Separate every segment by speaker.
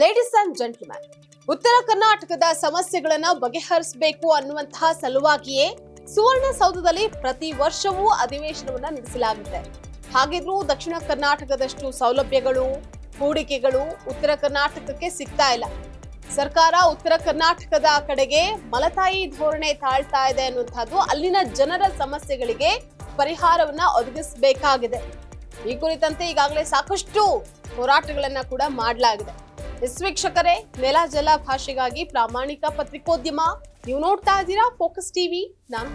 Speaker 1: Ladies and gentleman ಉತ್ತರ ಕರ್ನಾಟಕದ ಸಮಸ್ಯೆಗಳನ್ನು ಬಗೆಹರಿಸಬೇಕು ಅನ್ನುವಂತಹ ಸಲುವಾಗಿಯೇ ಸುವರ್ಣಸೌಧದಲ್ಲಿ ಪ್ರತಿ ವರ್ಷವೂ ಅಧಿವೇಶನವನ್ನ ನಡೆಸಲಾಗುತ್ತೆ. ಹಾಗಿದ್ರೂ ದಕ್ಷಿಣ ಕರ್ನಾಟಕದಷ್ಟು ಸೌಲಭ್ಯಗಳು, ಹೂಡಿಕೆಗಳು ಉತ್ತರ ಕರ್ನಾಟಕಕ್ಕೆ ಸಿಗ್ತಾ ಇಲ್ಲ. ಸರ್ಕಾರ ಉತ್ತರ ಕರ್ನಾಟಕದ ಕಡೆಗೆ ಮಲತಾಯಿ ಧೋರಣೆ ತಾಳ್ತಾ ಇದೆ ಅನ್ನುವಂಥದ್ದು ಅಲ್ಲಿನ ಜನರ ಸಮಸ್ಯೆಗಳಿಗೆ ಪರಿಹಾರವನ್ನ ಒದಗಿಸಬೇಕಾಗಿದೆ. ಈ ಕುರಿತಂತೆ ಈಗಾಗಲೇ ಸಾಕಷ್ಟು ಹೋರಾಟಗಳನ್ನ ಕೂಡ ಮಾಡಲಾಗಿದೆ. ಎಸ್ ವೀಕ್ಷಕರೇ ನೆಲ ಜಲ ಭಾಷೆಗಾಗಿ ಪ್ರಾಮಾಣಿಕ ಪತ್ರಿಕೋದ್ಯಮ. ನೀವು ನೋಡ್ತಾ ಇದ್ದೀರಾ ಫೋಕಸ್ ಟಿವಿ ನಾನು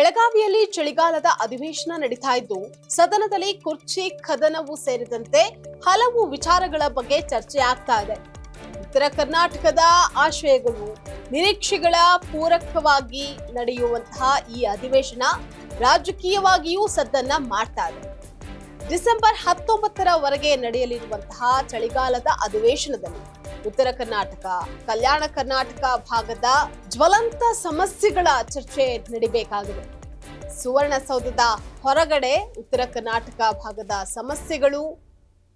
Speaker 1: ಬೆಳಗಾವಿಯಲ್ಲಿ ಚಳಿಗಾಲದ ಅಧಿವೇಶನ ನಡೀತಾ ಇದ್ದು, ಸದನದಲ್ಲಿ ಕುರ್ಚಿ, ಕದನವು ಸೇರಿದಂತೆ ಹಲವು ವಿಚಾರಗಳ ಬಗ್ಗೆ ಚರ್ಚೆ ಆಗ್ತಾ ಇದೆ. ಉತ್ತರ ಕರ್ನಾಟಕದ ಆಶಯಗಳು ನಿರೀಕ್ಷೆಗಳ ಪೂರಕವಾಗಿ ನಡೆಯುವಂತಹ ಈ ಅಧಿವೇಶನ ರಾಜಕೀಯವಾಗಿಯೂ ಸದ್ದನ್ನ ಮಾಡ್ತಾ ಇದೆ. ಡಿಸೆಂಬರ್ ಹತ್ತೊಂಬತ್ತರವರೆಗೆ ನಡೆಯಲಿರುವಂತಹ ಚಳಿಗಾಲದ ಅಧಿವೇಶನದಲ್ಲಿ ಉತ್ತರ ಕರ್ನಾಟಕ. ಕಲ್ಯಾಣ ಕರ್ನಾಟಕ ಭಾಗದ ಜ್ವಲಂತ ಸಮಸ್ಯೆಗಳ ಚರ್ಚೆ ನಡಿಬೇಕಾಗಿದೆ. ಸುವರ್ಣಸೌಧದ ಹೊರಗಡೆ ಉತ್ತರ ಕರ್ನಾಟಕ ಭಾಗದ ಸಮಸ್ಯೆಗಳು,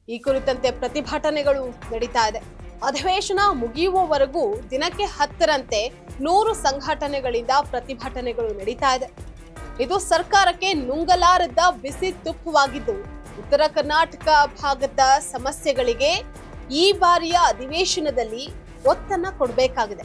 Speaker 1: ಈ ಕುರಿತಂತೆ ಪ್ರತಿಭಟನೆಗಳು ನಡೀತಾ ಇದೆ. ಅಧಿವೇಶನ ಮುಗಿಯುವವರೆಗೂ ದಿನಕ್ಕೆ ಹತ್ತರಂತೆ ನೂರು ಸಂಘಟನೆಗಳಿಂದ ಪ್ರತಿಭಟನೆಗಳು ನಡೀತಾ ಇದೆ. ಇದು ಸರ್ಕಾರಕ್ಕೆ ನುಂಗಲಾರದ ಬಿಸಿ ತುಪ್ಪವಾಗಿದ್ದು, ಉತ್ತರ ಕರ್ನಾಟಕ ಭಾಗದ ಸಮಸ್ಯೆಗಳಿಗೆ ಈ ಬಾರಿಯ ಅಧಿವೇಶನದಲ್ಲಿ ಒತ್ತನ್ನ ಕೊಡಬೇಕಾಗಿದೆ.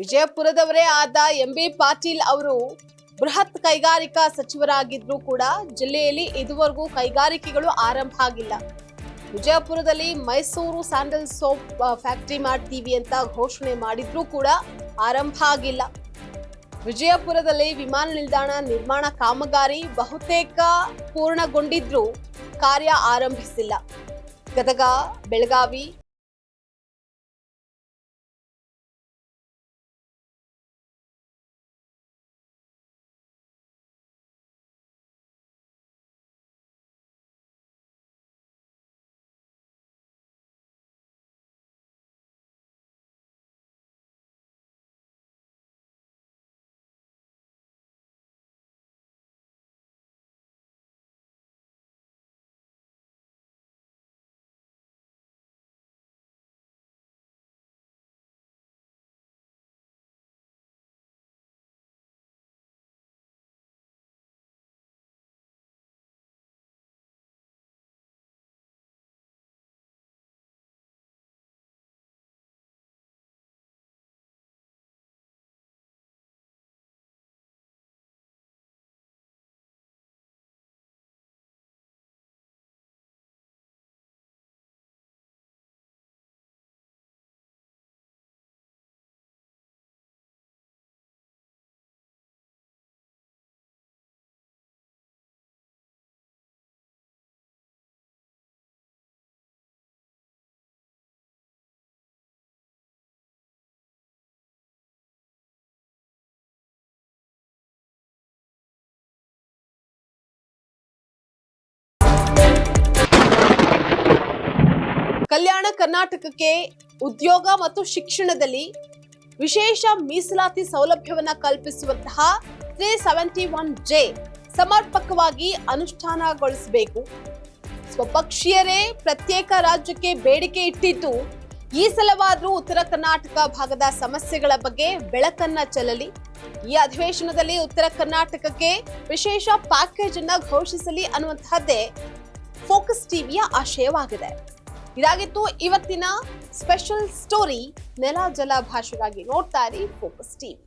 Speaker 1: ವಿಜಯಪುರದವರೇ ಆದ ಎಂ ಬಿ ಪಾಟೀಲ್ ಅವರು ಬೃಹತ್ ಕೈಗಾರಿಕಾ ಸಚಿವರಾಗಿದ್ರು ಕೂಡ ಜಿಲ್ಲೆಯಲ್ಲಿ ಇದುವರೆಗೂ ಕೈಗಾರಿಕೆಗಳು ಆರಂಭ ಆಗಿಲ್ಲ. ವಿಜಯಪುರದಲ್ಲಿ ಮೈಸೂರು ಸ್ಯಾಂಡಲ್ ಸೋಪ್ ಫ್ಯಾಕ್ಟರಿ ಮಾಡ್ತೀವಿ ಅಂತ ಘೋಷಣೆ ಮಾಡಿದ್ರೂ ಕೂಡ ಆರಂಭ ಆಗಿಲ್ಲ. ವಿಜಯಪುರದಲ್ಲಿ ವಿಮಾನ ನಿಲ್ದಾಣ ನಿರ್ಮಾಣ ಕಾಮಗಾರಿ ಬಹುತೇಕ ಪೂರ್ಣಗೊಂಡಿದ್ರೂ ಕಾರ್ಯ ಆರಂಭಿಸಿಲ್ಲ. ಗದಗ, ಬೆಳಗಾವಿ ಕಲ್ಯಾಣ ಕರ್ನಾಟಕಕ್ಕೆ ಉದ್ಯೋಗ ಮತ್ತು ಶಿಕ್ಷಣದಲ್ಲಿ ವಿಶೇಷ ಮೀಸಲಾತಿ ಸೌಲಭ್ಯವನ್ನು ಕಲ್ಪಿಸುವಂತಹ ತ್ರೀ ಸೆವೆಂಟಿ ಒನ್ ಜೆ ಸಮರ್ಪಕವಾಗಿ ಅನುಷ್ಠಾನಗೊಳಿಸಬೇಕು. ಸ್ವಪಕ್ಷೀಯರೇ ಪ್ರತ್ಯೇಕ ರಾಜ್ಯಕ್ಕೆ ಬೇಡಿಕೆ ಇಟ್ಟಿದ್ದು, ಈ ಸಲವಾದರೂ ಉತ್ತರ ಕರ್ನಾಟಕ ಭಾಗದ ಸಮಸ್ಯೆಗಳ ಬಗ್ಗೆ ಬೆಳಕನ್ನ ಚೆಲ್ಲಲಿ. ಈ ಅಧಿವೇಶನದಲ್ಲಿ ಉತ್ತರ ಕರ್ನಾಟಕಕ್ಕೆ ವಿಶೇಷ ಪ್ಯಾಕೇಜ್ ಅನ್ನ ಘೋಷಿಸಲಿ ಅನ್ನುವಂತಹದ್ದೇ ಫೋಕಸ್ ಟಿವಿಯ ಆಶಯವಾಗಿದೆ. ಇದಾಗಿತ್ತು ಇವತ್ತಿನ ಸ್ಪೆಷಲ್ ಸ್ಟೋರಿ ನೆಲ ಜಲ ಭಾಷೆಗಾಗಿ ನೋಡ್ತಾ ಇರಿ ಫೋಕಸ್ ಟಿವಿ